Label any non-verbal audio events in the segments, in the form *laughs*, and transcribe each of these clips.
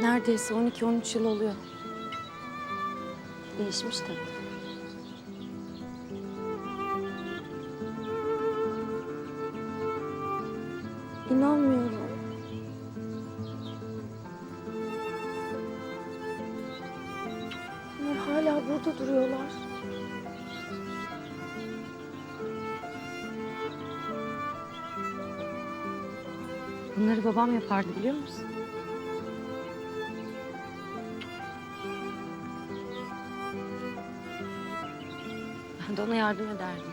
Neredeyse 12-13 yıl oluyor. Değişmiş de. İnanmıyorum. Bunlar hala burada duruyorlar. Bunları babam yapardı biliyor musun? Ben de ona yardım ederdim.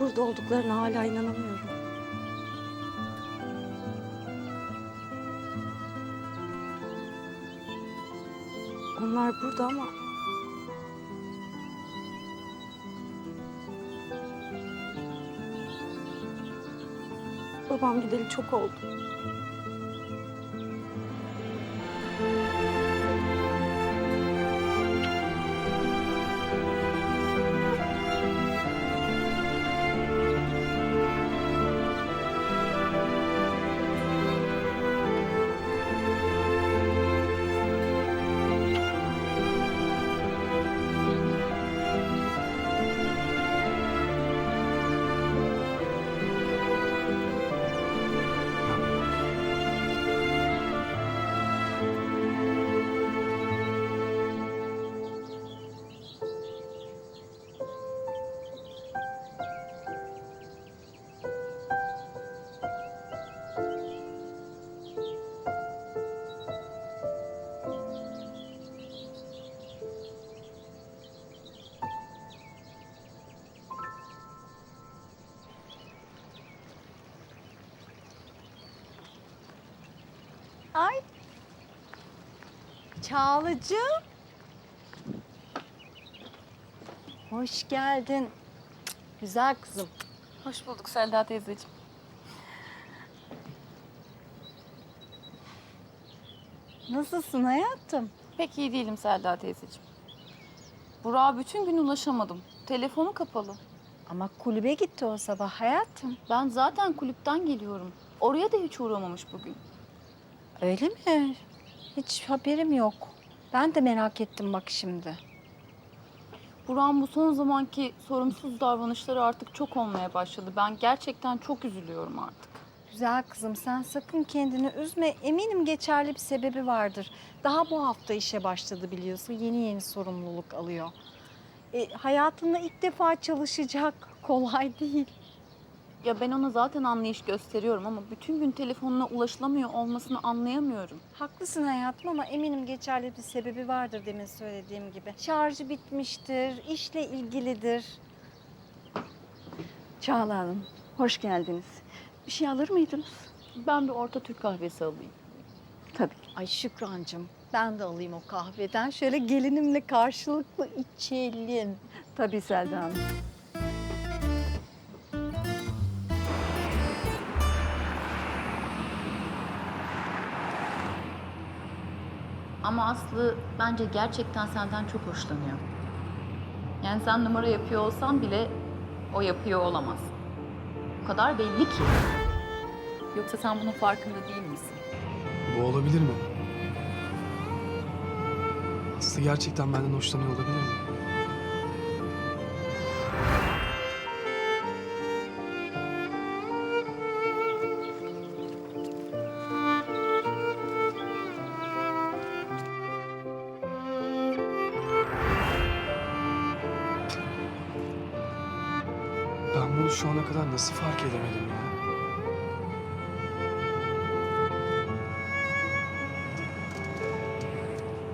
Burada olduklarına hala inanamıyorum. Onlar burada ama... Babam gideli çok oldu. Ay. Çağlıcığım. Hoş geldin. Güzel kızım. Hoş bulduk Selda teyzeciğim. Nasılsın hayatım? Pek iyi değilim Selda teyzeciğim. Burak'a bütün gün ulaşamadım. Telefonu kapalı. Ama kulübe gitti o sabah hayatım. Ben zaten kulüpten geliyorum. Oraya da hiç uğramamış bugün. Öyle mi? Hiç haberim yok. Ben de merak ettim bak şimdi. Burak'ın bu son zamanki sorumsuz davranışları artık çok olmaya başladı. Ben gerçekten çok üzülüyorum artık. Güzel kızım sen sakın kendini üzme. Eminim geçerli bir sebebi vardır. Daha bu hafta işe başladı biliyorsun. Yeni yeni sorumluluk alıyor. E, hayatında ilk defa çalışacak. *laughs* Kolay değil. Ya ben ona zaten anlayış gösteriyorum ama bütün gün telefonuna ulaşılamıyor olmasını anlayamıyorum. Haklısın hayatım ama eminim geçerli bir sebebi vardır demin söylediğim gibi. Şarjı bitmiştir, işle ilgilidir. Çağla Hanım, hoş geldiniz. Bir şey alır mıydınız? Ben bir orta Türk kahvesi alayım. Tabii. Ay Şükrancığım ben de alayım o kahveden. Şöyle gelinimle karşılıklı içelim. Tabii Selda Hanım. Ama Aslı bence gerçekten senden çok hoşlanıyor. Yani sen numara yapıyor olsan bile o yapıyor olamaz. O kadar belli ki. Yoksa sen bunun farkında değil misin? Bu olabilir mi? Aslı gerçekten benden hoşlanıyor olabilir mi? Ben bunu şu ana kadar nasıl fark edemedim ya?